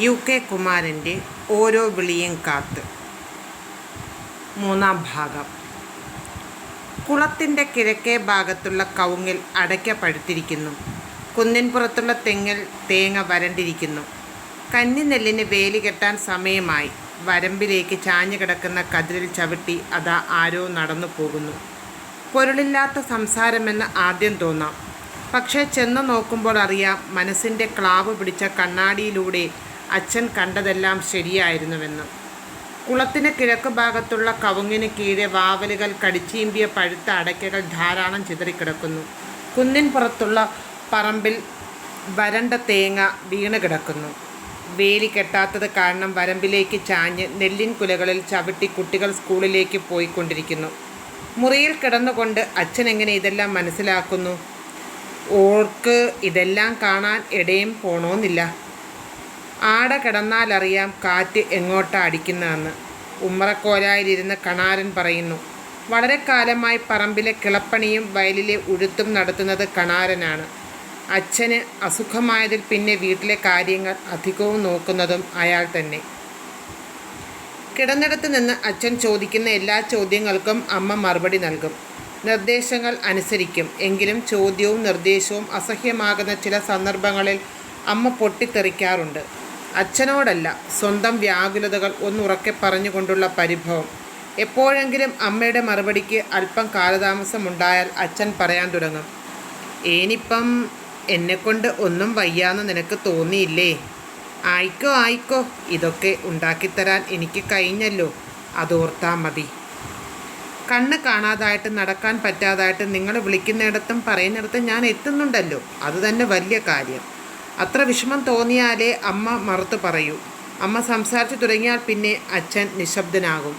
U K കുമാരന്റെ ഓരോ വിളിയും കാത്ത്. മൂന്നാം ഭാഗം. കുളത്തിന്റെ കിഴക്കേ ഭാഗത്തുള്ള കവുങ്ങിൽ അടയ്ക്ക പഴുത്തിരിക്കുന്നു കുന്നിൻപുറത്തുള്ള തെങ്ങിൽ തേങ്ങ വരണ്ടിരിക്കുന്നു. കന്നിനെല്ലിന് വേലി കെട്ടാൻ സമയമായി. വരമ്പിലേക്ക് ചാഞ്ഞു കിടക്കുന്ന കതിരിൽ ചവിട്ടി അതാ ആരോ നടന്നു പോകുന്നു. പൊരുളില്ലാത്ത സംസാരമെന്ന് ആദ്യം തോന്നാം. പക്ഷേ ചെന്ന് നോക്കുമ്പോൾ അറിയാം മനസ്സിന്റെ ക്ലാവ് പിടിച്ച കണ്ണാടിയിലൂടെ അച്ഛൻ കണ്ടതെല്ലാം ശരിയായിരുന്നുവെന്ന്. കുളത്തിന് കിഴക്ക് ഭാഗത്തുള്ള കവുങ്ങിന് കീഴെ വാവലുകൾ കടിച്ചീമ്പിയ പഴുത്ത അടയ്ക്കകൾ ധാരാളം ചിതറിക്കിടക്കുന്നു. കുന്നിൻ പുറത്തുള്ള പറമ്പിൽ വരണ്ട തേങ്ങ വീണ് കിടക്കുന്നു. വേലി കെട്ടാത്തത് കാരണം വരമ്പിലേക്ക് ചാഞ്ഞ് നെല്ലിൻ കുലകളിൽ ചവിട്ടി കുട്ടികൾ സ്കൂളിലേക്ക് പോയിക്കൊണ്ടിരിക്കുന്നു. മുറിയിൽ കിടന്നുകൊണ്ട് അച്ഛൻ എങ്ങനെ ഇതെല്ലാം മനസ്സിലാക്കുന്നു? ഓർക്ക് ഇതെല്ലാം കാണാൻ എടയും പോണോന്നില്ല. ആട കിടന്നാലറിയാം കാറ്റ് എങ്ങോട്ടാ അടിക്കുന്നതെന്ന്. ഉമ്മറക്കോലായിലിരുന്ന് കണാരൻ പറയുന്നു വളരെ കാലമായി പറമ്പിലെ കിളപ്പണിയും വയലിലെ ഉഴുത്തും നടത്തുന്നത് കണാരനാണ്. അച്ഛന് അസുഖമായതിൽ പിന്നെ വീട്ടിലെ കാര്യങ്ങൾ അധികവും നോക്കുന്നതും അയാൾ തന്നെ. കിടന്നിടത്ത് നിന്ന് അച്ഛൻ ചോദിക്കുന്ന എല്ലാ ചോദ്യങ്ങൾക്കും അമ്മ മറുപടി നൽകും. നിർദ്ദേശങ്ങൾ അനുസരിക്കും. എങ്കിലും ചോദ്യവും നിർദ്ദേശവും അസഹ്യമാകുന്ന ചില സന്ദർഭങ്ങളിൽ അമ്മ പൊട്ടിത്തെറിക്കാറുണ്ട്. അച്ഛനോടല്ല സ്വന്തം വ്യാകുലതകൾ ഒന്നുറക്കെ പറഞ്ഞുകൊണ്ടുള്ള പരിഭവം. എപ്പോഴെങ്കിലും അമ്മയുടെ മറുപടിക്ക് അല്പം കാലതാമസമുണ്ടായാൽ അച്ഛൻ പറയാൻ തുടങ്ങും ഏനിപ്പം എന്നെക്കൊണ്ട് ഒന്നും വയ്യാന്ന് നിനക്ക് തോന്നിയില്ലേ? ആയിക്കോ ആയിക്കോ ഇതൊക്കെ ഉണ്ടാക്കിത്തരാൻ എനിക്ക് കഴിഞ്ഞല്ലോ അതോർത്താ മതി. കണ്ണ് കാണാതായിട്ട് നടക്കാൻ പറ്റാതായിട്ട് നിങ്ങൾ വിളിക്കുന്നിടത്തും പറയുന്നിടത്തും ഞാൻ എത്തുന്നുണ്ടല്ലോ അതുതന്നെ വലിയ കാര്യം. അത്ര വിഷമം തോന്നിയാലേ അമ്മ മറുത്തു പറയൂ. അമ്മ സംസാരിച്ചു തുടങ്ങിയാൽ പിന്നെ അച്ഛൻ നിശബ്ദനാകും.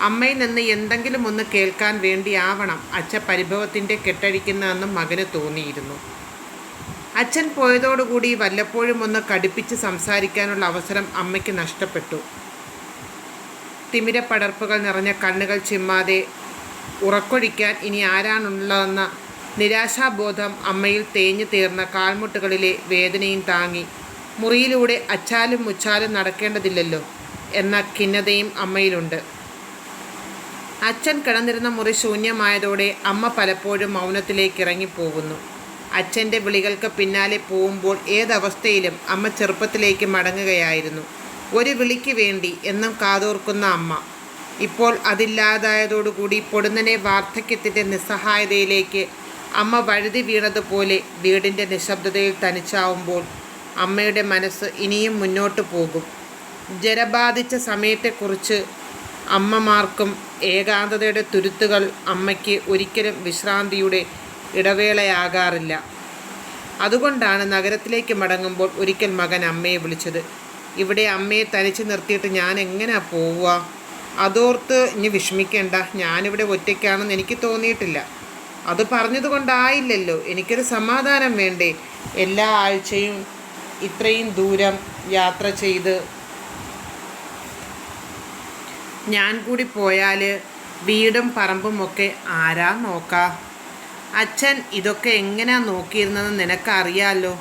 അമ്മയിൽ നിന്ന് എന്തെങ്കിലും ഒന്ന് കേൾക്കാൻ വേണ്ടിയാവണം അച്ഛൻ പരിഭവത്തിന്റെ കെട്ടഴിക്കുന്നതെന്നും മകന് തോന്നിയിരുന്നു. അച്ഛൻ പോയതോടുകൂടി വല്ലപ്പോഴും ഒന്ന് കടുപ്പിച്ച് സംസാരിക്കാനുള്ള അവസരം അമ്മയ്ക്ക് നഷ്ടപ്പെട്ടു. തിമിരപ്പടർപ്പുകൾ നിറഞ്ഞ കണ്ണുകൾ ചിമ്മാതെ ഉറക്കൊഴിക്കാൻ ഇനി ആരാണുള്ളതെന്ന നിരാശാബോധം അമ്മയിൽ തേഞ്ഞു തീർന്ന കാൽമുട്ടുകളിലെ വേദനയും താങ്ങി. മുറിയിലൂടെ അച്ചാലും മുച്ചാലും നടക്കേണ്ടതില്ലല്ലോ എന്ന ഖിന്നതയും അമ്മയിലുണ്ട്. അച്ഛൻ കിടന്നിരുന്ന മുറി ശൂന്യമായതോടെ അമ്മ പലപ്പോഴും മൗനത്തിലേക്ക് ഇറങ്ങിപ്പോകുന്നു അച്ഛന്റെ വിളികൾക്ക് പിന്നാലെ പോകുമ്പോൾ ഏതവസ്ഥയിലും അമ്മ ചെറുപ്പത്തിലേക്ക് മടങ്ങുകയായിരുന്നു. ഒരു വിളിക്ക് വേണ്ടി എന്നും കാതോർക്കുന്ന അമ്മ. ഇപ്പോൾ അതില്ലാതായതോടുകൂടി പൊടുന്നനെ വാർദ്ധക്യത്തിന്റെ നിസ്സഹായതയിലേക്ക് അമ്മ വഴുതി വീണതുപോലെ വീടിന്റെ നിശബ്ദതയിൽ തനിച്ചാവുമ്പോൾ അമ്മയുടെ മനസ്സ് ഇനിയും മുന്നോട്ട് പോകും. ജലബാധിച്ച സമയത്തെക്കുറിച്ച് അമ്മമാർക്കും ഏകാന്തതയുടെ തുരുത്തുകൾ അമ്മയ്ക്ക് ഒരിക്കലും വിശ്രാന്തിയുടെ ഇടവേളയാകാറില്ല. അതുകൊണ്ടാണ് നഗരത്തിലേക്ക് മടങ്ങുമ്പോൾ ഒരിക്കൽ മകൻ അമ്മയെ വിളിച്ചത്. ഇവിടെ അമ്മയെ തനിച്ച് നിർത്തിയിട്ട് ഞാൻ എങ്ങനെയാ പോവുക? അതോർത്ത് ഇനി വിഷമിക്കേണ്ട. ഞാനിവിടെ ഒറ്റയ്ക്കാണെന്ന് എനിക്ക് തോന്നിയിട്ടില്ല. അത് പറഞ്ഞതുകൊണ്ടായില്ലല്ലോ. എനിക്കൊരു സമാധാനം വേണ്ടേ? എല്ലാ ആഴ്ചയും ഇത്രയും ദൂരം യാത്ര ചെയ്ത് ഞാൻ കൂടി പോയാൽ വീടും പറമ്പും ഒക്കെ ആരാ നോക്കാ? അച്ഛൻ ഇതൊക്കെ എങ്ങനെയാ നോക്കിയിരുന്നതെന്ന് നിനക്കറിയാലോ?